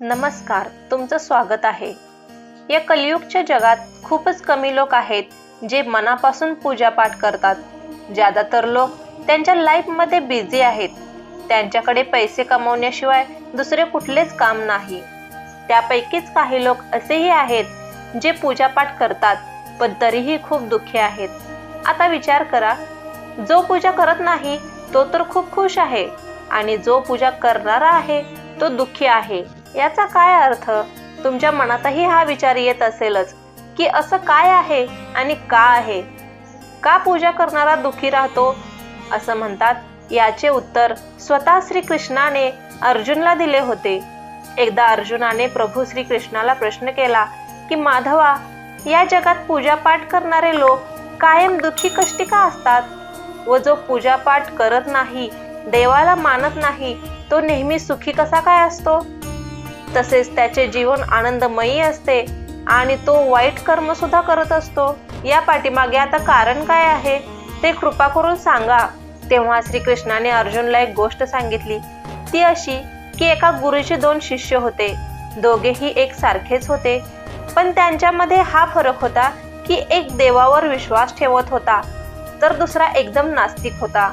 नमस्कार तुमचं स्वागत आहे. या कलियुगच्या जगात खूपच कमी लोक आहेत जे मनापासून पूजापाठ करतात. ज्यादातर लोक त्यांच्या लाईफमध्ये बिझी आहेत. त्यांच्याकडे पैसे कमवण्याशिवाय दुसरे कुठलेच काम नाही. त्यापैकीच काही लोक असेही आहेत जे पूजापाठ करतात पण तरीही खूप दुःखी आहेत. आता विचार करा जो पूजा करत नाही तो तर खूप खुश आहे. आणि जो पूजा करणारा आहे तो दुःखी आहे. याचा काय अर्थ? तुमच्या मनातही हा विचार येत असेलच की असं काय आहे आणि का आहे? का पूजा करणारा दुखी राहतो? असं म्हणतात याचे उत्तर स्वतः श्रीकृष्णाने अर्जुनला दिले होते. एकदा अर्जुनाने प्रभू श्रीकृष्णाला प्रश्न केला की माधवा या जगात पूजापाठ करणारे लोक कायम दुःखी कष्टी का असतात? व जो पूजापाठ करत नाही देवाला मानत नाही तो नेहमी सुखी कसा काय असतो? तसेच त्याचे जीवन आनंदमयी असते आणि तो वाईट कर्म सुद्धा करत असतो. या पाठीमागे आता कारण काय आहे? ते कृपा करून सांगा. तेव्हा श्रीकृष्णाने अर्जुनला एक गोष्ट सांगितली. ती अशी की एका गुरुचे दोन शिष्य होते. दोघेही एक सारखेच होते. पण त्यांच्यामध्ये हा फरक होता की एक देवावर विश्वास ठेवत होता तर दुसरा एकदम नास्तिक होता.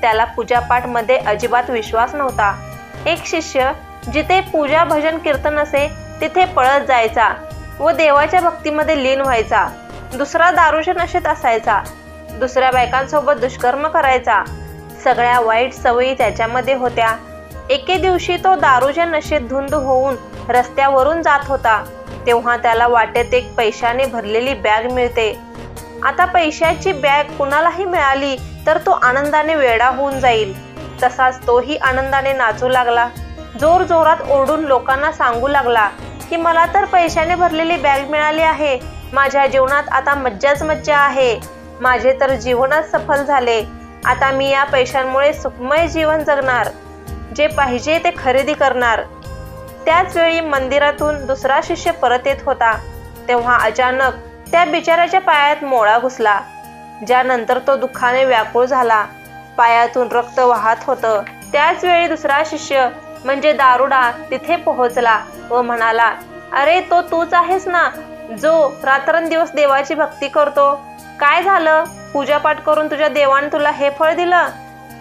त्याला पूजापाठमध्ये अजिबात विश्वास नव्हता. एक शिष्य जिथे पूजा भजन कीर्तन असे तिथे पळत जायचा व देवाच्या भक्तीमध्ये लीन व्हायचा. दुसरा दारूच्या नशेत असायचा. दुसऱ्या बायकांसोबत दुष्कर्म करायचा. सगळ्या वाईट सवयी त्याच्यामध्ये होत्या. एके दिवशी तो दारूच्या नशेत धुंद होऊन रस्त्यावरून जात होता. तेव्हा त्याला वाटेत एक पैशाने भरलेली बॅग मिळते. आता पैशाची बॅग कुणालाही मिळाली तर तो आनंदाने वेडा होऊन जाईल. तसाच तोही आनंदाने नाचू लागला. जोर जोरात ओरडून लोकांना सांगू लागला की मला तर पैशाने भरलेली बॅग मिळाली आहे. माझ्या जीवनात आता मज्जाच मज्जा आहे. माझे तर जीवनच सफल झाले. आता मी या पैशांमुळे सुखमय जीवन जगणार. जे पाहिजे ते खरेदी करणार. त्याच वेळी मंदिरातून दुसरा शिष्य परत येत होता. तेव्हा अचानक त्या बिचाऱ्याच्या पायात मोळा घुसला ज्यानंतर तो दुःखाने व्याकुळ झाला. पायातून रक्त वाहत होतं. त्याच वेळी दुसरा शिष्य म्हणजे दारुडा तिथे पोहोचला व म्हणाला अरे तो तूच आहेस ना जो रात्रंदिवस देवाची भक्ती करतो? काय झालं? पूजापाठ करून तुझ्या देवाने तुला हे फळ दिलं?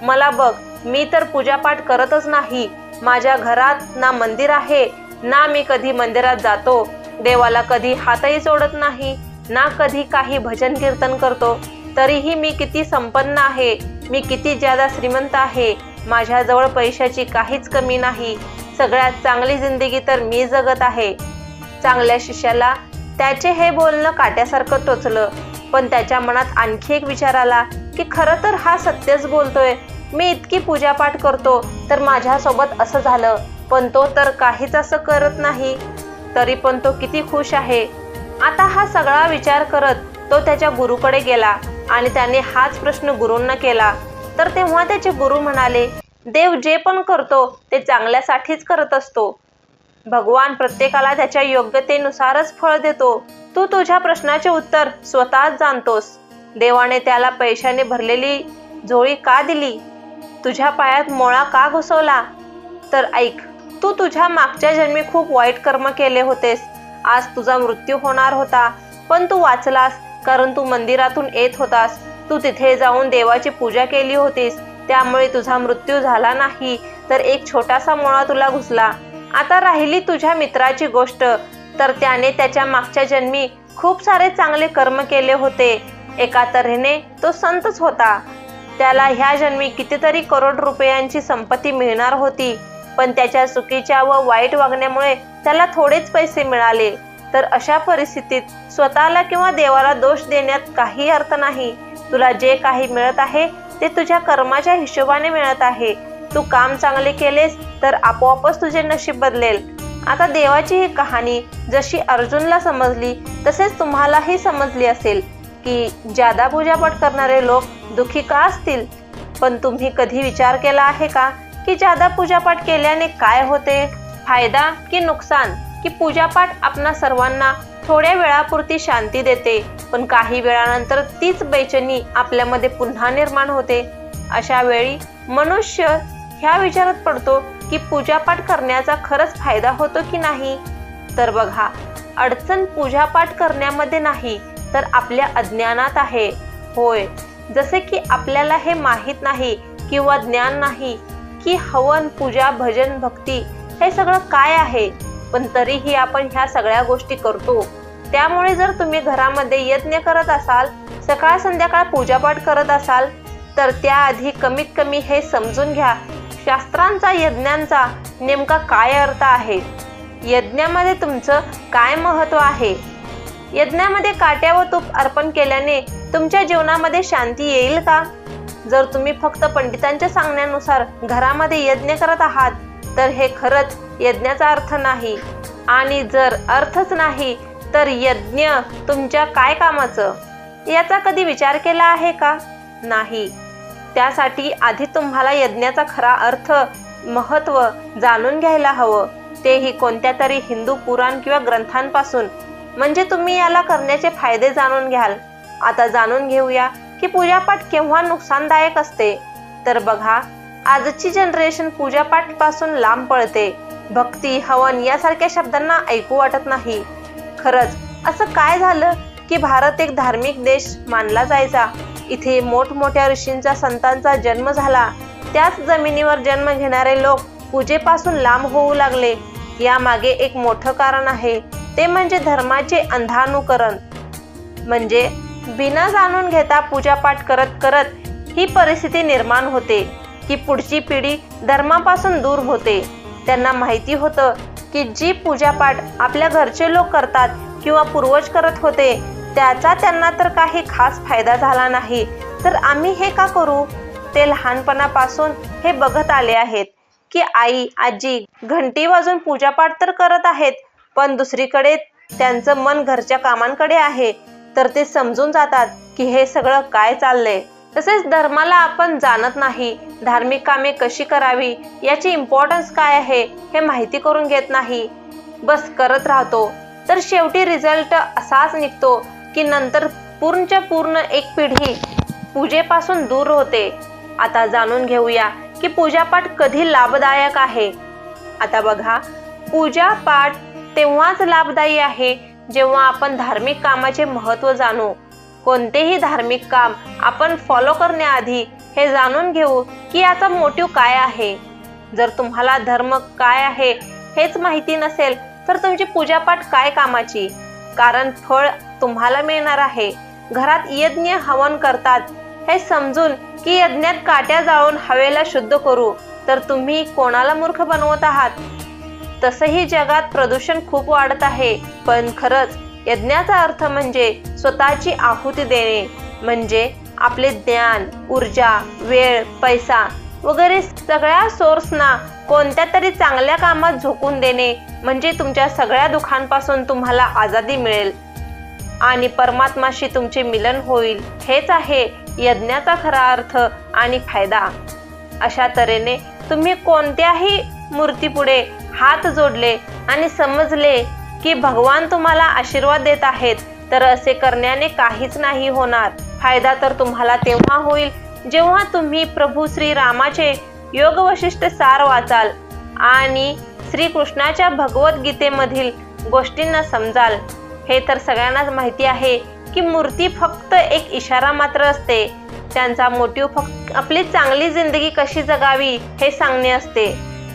मला बघ मी तर पूजापाठ करतच नाही. माझ्या घरात ना मंदिर आहे ना मी कधी मंदिरात जातो. देवाला कधी हातही सोडत नाही ना कधी काही भजन कीर्तन करतो. तरीही मी किती संपन्न आहे मी किती ज्यादा श्रीमंत आहे माझ्याजवळ पैशाची काहीच कमी नाही. सगळ्यात चांगली जिंदगी तर मी जगत आहे. चांगल्या शिष्याला त्याचे हे बोलणं काट्यासारखं टोचलं. पण त्याच्या मनात आणखी एक विचार आला की खरं तर हा सत्यच बोलतोय. मी इतकी पूजापाठ करतो तर माझ्यासोबत असं झालं. पण तो तर काहीच असं करत नाही. तरी पण तो किती खुश आहे. आता हा सगळा विचार करत तो त्याच्या गुरुकडे गेला आणि त्याने हाच प्रश्न गुरूंना केला. तर तेव्हा त्याचे गुरु म्हणाले देव जे पण करतो ते चांगल्यासाठीच करत असतो. भगवान प्रत्येकाला त्याच्या योग्यतेनुसारच फळ देतो. तू तुझ्या प्रश्नाचे उत्तर स्वतःच जाणतोस. देवाने त्याला पैशाने भरलेली झोळी का दिली? तुझ्या पायात मोळा का घुसवला? तर ऐक तू तुझ्या मागच्या जन्मी खूप वाईट कर्म केले होतेस. आज तुझा मृत्यू होणार होता. पण तू वाचलास कारण तू मंदिरातून येत होतास. तू तिथे जाऊन देवाची पूजा केली होतीस त्यामुळे तुझा मृत्यू झाला नाही तर एक छोटासा मोळा तुला घुसला. आता राहिली तुझ्या मित्राची गोष्ट. तर त्याने त्याच्या मागच्या जन्मी खूप सारे चांगले कर्म केले होते. एका तऱ्हेने तो संतच होता. त्याला ह्या जन्मी कितीतरी करोड रुपयांची संपत्ती मिळणार होती. पण त्याच्या चुकीच्या व वाईट वागण्यामुळे त्याला थोडेच पैसे मिळाले. तर अशा परिस्थितीत स्वतःला किंवा देवाला दोष देण्यात काही अर्थ नाही. तुला जे काही मिळत आहे ते तुझ्या कर्माच्या हिशोबाने मिळत आहे. तू काम चांगले केलेस तर आपोआपच तुझे नशीब बदलेल. आता देवाची ही कहाणी जशी अर्जुनला समजली तसेच तुम्हालाही समजली असेल की जादा पूजापाठ करणारे लोक दुखी का असतील? पण तुम्ही कधी विचार केला आहे का की जादा पूजापाठ केल्याने काय होते? फायदा की नुकसान? की पूजापाठ आपणा सर्वांना थोड्या वेळापुरती शांती देते पण काही वेळानंतर तीच बेचनी आपल्यामध्ये पुन्हा निर्माण होते. अशा वेळी मनुष्य ह्या विचारात पडतो की पूजापाठ करण्याचा खरंच फायदा होतो की नाही? तर बघा अडचण पूजापाठ करण्यामध्ये नाही तर आपल्या अज्ञानात आहे. होय जसे की आपल्याला हे माहीत नाही किंवा ज्ञान नाही की हवन पूजा भजन भक्ती हे सगळं काय आहे? पण तरीही आपण ह्या सगळ्या गोष्टी करतो. त्यामुळे जर तुम्ही घरामध्ये यज्ञ करत असाल सकाळ संध्याकाळ पूजापाठ करत असाल तर त्याआधी कमीत कमी हे समजून घ्या शास्त्रांचा यज्ञांचा नेमका काय अर्थ आहे? यज्ञामध्ये तुमचं काय महत्त्व आहे? यज्ञामध्ये काट्या व तूप अर्पण केल्याने तुमच्या जीवनामध्ये शांती येईल का? जर तुम्ही फक्त पंडितांच्या सांगण्यानुसार घरामध्ये यज्ञ करत आहात तर हे खरंच यज्ञाचा अर्थ नाही. आणि जर अर्थच नाही तर यज्ञ तुमच्या काय कामाचं? याचा कधी विचार केला आहे का? नाही. त्यासाठी आधी तुम्हाला यज्ञाचा खरा अर्थ महत्त्व जाणून घ्यायला हवं. तेही कोणत्या तरी हिंदू पुराण किंवा ग्रंथांपासून. म्हणजे तुम्ही याला करण्याचे फायदे जाणून घ्याल. आता जाणून घेऊया की पूजापाठ केव्हा नुकसानदायक असते. तर बघा आजची जनरेशन पूजापाठपासून लांब पळते. भक्ती हवन यासारख्या शब्दांना ऐकू वाटत नाही. खरंच. असं काय झालं की भारत एक धार्मिक देश मानला जायचा? इथे मोठमोठ्या ऋषींचा संतांचा जन्म झाला. त्याच जमिनीवर जन्म घेणारे लोक पूजेपासून लांब होऊ लागले. यामागे एक मोठं कारण आहे. ते म्हणजे धर्माचे अंधानुकरण. म्हणजे बिना जाणून घेता पूजापाठ करत करत ही परिस्थिती निर्माण होते की पुढची पिढी धर्मापासून दूर होते. त्यांना माहिती होतं की जी पूजापाठ आपल्या घरचे लोक करतात किंवा पूर्वज करत होते त्याचा त्यांना तर काही खास फायदा झाला नाही. तर आम्ही हे का करू? ते लहानपणापासून हे बघत आले आहेत की आई आजी घंटी वाजून पूजापाठ तर करत आहेत पण दुसरीकडे त्यांचं मन घरच्या कामांकडे आहे. तर ते समजून जातात की हे सगळं काय चाललंय. तसेच धर्माला आपण जाणत नाही धार्मिक कामे कशी करावी याची इम्पॉर्टन्स काय आहे हे माहिती करून घेत नाही. बस करत राहतो. तर शेवटी रिझल्ट असाच निघतो की नंतर पूर्णच्या पूर्ण एक पिढी पूजेपासून दूर होते. आता जाणून घेऊया की पूजापाठ कधी लाभदायक आहे. आता बघा पूजापाठ तेव्हाच लाभदायी आहे जेव्हा आपण धार्मिक कामाचे महत्त्व जाणू. कोणतेही धार्मिक काम आपण फॉलो करण्याआधी हे जाणून घेऊ की याचा मोटिव्ह काय आहे. जर तुम्हाला धर्म काय आहे हेच माहिती नसेल तर तुमची पूजापाठ काय कामाची? कारण फळ तुम्हाला मिळणार आहे. घरात यज्ञ हवन करतात. हे समजून की यज्ञात काट्या जाळून हवेला शुद्ध करू तर तुम्ही कोणाला मूर्ख बनवत आहात? तसंही जगात प्रदूषण खूप वाढत आहे पण खरंच यज्ञाचा अर्थ म्हणजे स्वतःची आहुती देणे म्हणजे आपले ज्ञान ऊर्जा वेळ पैसा वगैरे सगळ्या सोर्सना कोणत्या तरी चांगल्या कामात झोकून देणे म्हणजे तुमच्या सगळ्या दुःखांपासून तुम्हाला आझादी मिळेल. आणि परमात्माशी तुमचे मिलन होईल हेच आहे यज्ञाचा खरा अर्थ आणि फायदा. अशा तऱ्हेने तुम्ही कोणत्याही मूर्तीपुढे हात जोडले आणि समजले की भगवान तुम्हाला आशीर्वाद देत आहेत तर असे करण्याने काहीच नाही होणार. फायदा तर तुम्हाला तेव्हा होईल जेव्हा तुम्ही प्रभू श्री रामाचे योग वशिष्ठ सार वाचाल आणि श्रीकृष्णाच्या भगवद्गीतेमधील गोष्टींना समजाल. हे तर सगळ्यांनाच माहिती आहे की मूर्ती फक्त एक इशारा मात्र असते. त्यांचा मोटिव्ह फक्त आपली चांगली जिंदगी कशी जगावी हे सांगणे असते.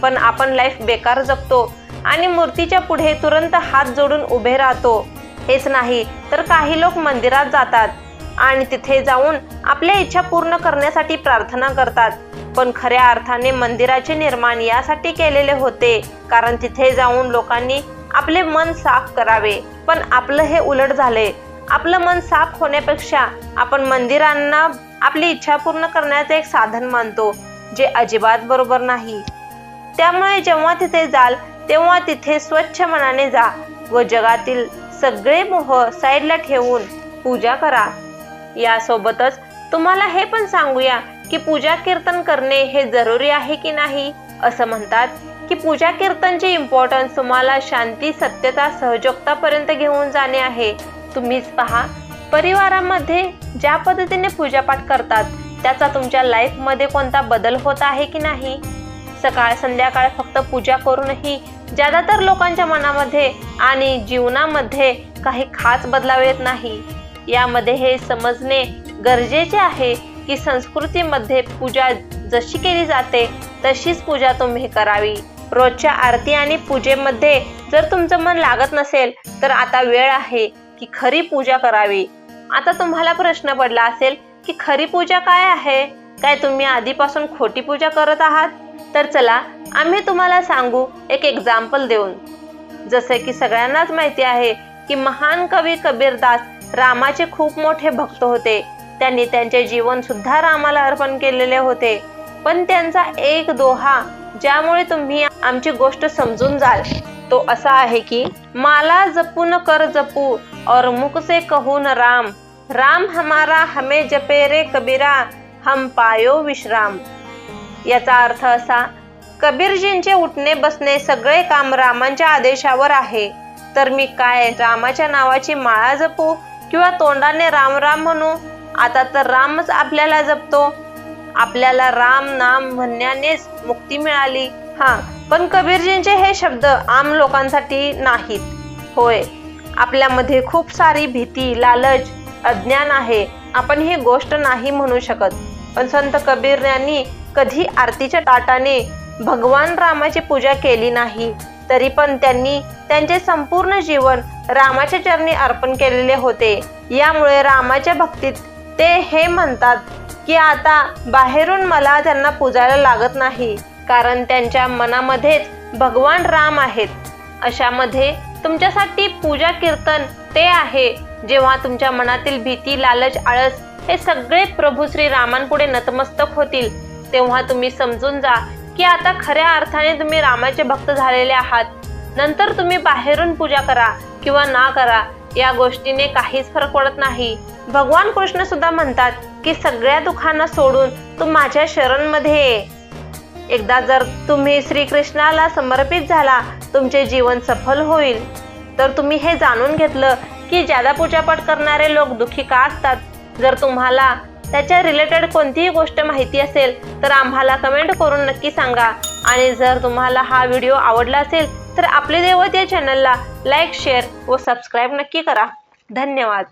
पण आपण लाईफ बेकार जगतो आणि मूर्तीच्या पुढे तुरंत हात जोडून उभे राहतो. हेच नाही तर काही लोक मंदिरात जातात आणि तिथे जाऊन आपल्या इच्छा पूर्ण करण्यासाठी प्रार्थना करतात. पण खऱ्या अर्थाने मंदिराचे निर्माण यासाठी केलेले होते कारण तिथे जाऊन लोकांनी आपले मन साफ करावे. पण आपलं हे उलट झाले. आपलं मन साफ होण्यापेक्षा आपण मंदिरांना आपली इच्छा पूर्ण करण्याचे एक साधन मानतो जे अजिबात बरोबर नाही. त्यामुळे जेव्हा तिथे जाल तेव्हा तिथे स्वच्छ मनाने जा व जगातील सगळे मोह साईडला ठेवून पूजा करा. यासोबतच तुम्हाला हे पण सांगूया की पूजा कीर्तन करणे हे जरुरी आहे की नाही? असं म्हणतात की पूजा कीर्तनचे इम्पॉर्टन्स तुम्हाला शांती सत्यता सहजोगतापर्यंत घेऊन जाणे आहे. तुम्हीच पहा परिवारामध्ये ज्या पद्धतीने पूजापाठ करतात त्याचा तुमच्या लाईफमध्ये कोणता बदल होत आहे की नाही? सकाळ संध्याकाळ फक्त पूजा करूनही ज्यादातर लोकांच्या मनामध्ये आणि जीवनामध्ये काही खास बदलाव येत नाही. यामध्ये हे समजणे गरजेचे आहे की संस्कृतीमध्ये पूजा जशी केली जाते तशीच पूजा तुम्ही करावी. रोजच्या आरती आणि पूजेमध्ये जर तुमचं मन लागत नसेल तर आता वेळ आहे की खरी पूजा करावी. आता तुम्हाला प्रश्न पडला असेल की खरी पूजा काय आहे? काय तुम्ही आधीपासून खोटी पूजा करत आहात? तर चला आम्ही तुम्हाला सांगू एक एक्झाम्पल देऊन. जसे की सगळ्यांनाच माहिती आहे की महान कवी कबीरदास रामाचे खूप मोठे भक्त होते. त्यांनी त्यांचे जीवन सुद्धा रामाला अर्पण केलेले होते. पण त्यांचा एक दोहा ज्यामुळे तुम्ही आमची गोष्ट समजून जाल तो असा आहे की माला जपून कर जपू और मुख से कहून राम. राम हमारा हमें जपेरे कबीरा हम पायो विश्राम. याचा अर्थ असा कबीरजींचे उठणे बसणे सगळे काम रामांच्या आदेशावर आहे. तर मी काय रामाच्या नावाची माळा जपू किंवा तोंडाने राम राम म्हणू? आता तर रामच आपल्याला जपतो. आपल्याला राम नाम म्हणण्यानेच मुक्ती मिळाली. हा पण कबीरजींचे हे शब्द आम लोकांसाठी नाहीत. होय आपल्यामध्ये खूप सारी भीती लालच अज्ञान आहे. आपण ही गोष्ट नाही म्हणू शकत. पण संत कबीर यांनी कधी आरतीच्या ताटाने भगवान रामाची पूजा केली नाही तरी पण त्यांनी त्यांचे संपूर्ण जीवन रामाच्या चरणी अर्पण केलेले होते. यामुळे रामाच्या भक्तीत ते हे म्हणतात की आता बाहेरून मला त्यांना पूजायला लागत नाही कारण त्यांच्या मनामध्येच भगवान राम आहेत. अशामध्ये तुमच्यासाठी पूजा कीर्तन ते आहे जेव्हा तुमच्या मनातील भीती लालच आळस हे सगळे प्रभू श्री रामांपुढे नतमस्तक होतील. तेव्हा तुम्ही समजून जा की आता खऱ्या अर्थाने तुम्ही रामाचे भक्त झालेले आहात. नंतर तुम्ही बाहेरून पूजा करा किंवा ना करा या गोष्टीने काहीच फरक पडत नाही. भगवान कृष्ण सुद्धा म्हणतात की सगळ्या दुःखांना सोडून तू माझ्या शरणमध्ये ये. एकदा जर तुम्ही श्रीकृष्णाला समर्पित झाला तुमचे जीवन सफल होईल. तर तुम्ही हे जाणून घेतलं की ज्यादा पूजापाठ करणारे लोक दुःखी का असतात? जर तुम्हाला त्याच्या रिलेटेड कोणतीही गोष्ट माहिती असेल तर आम्हाला कमेंट करून नक्की सांगा. आणि जर तुम्हाला हा व्हिडिओ आवडला असेल तर आपले देवत या चॅनलला लाईक शेअर व सबस्क्राईब नक्की करा. धन्यवाद.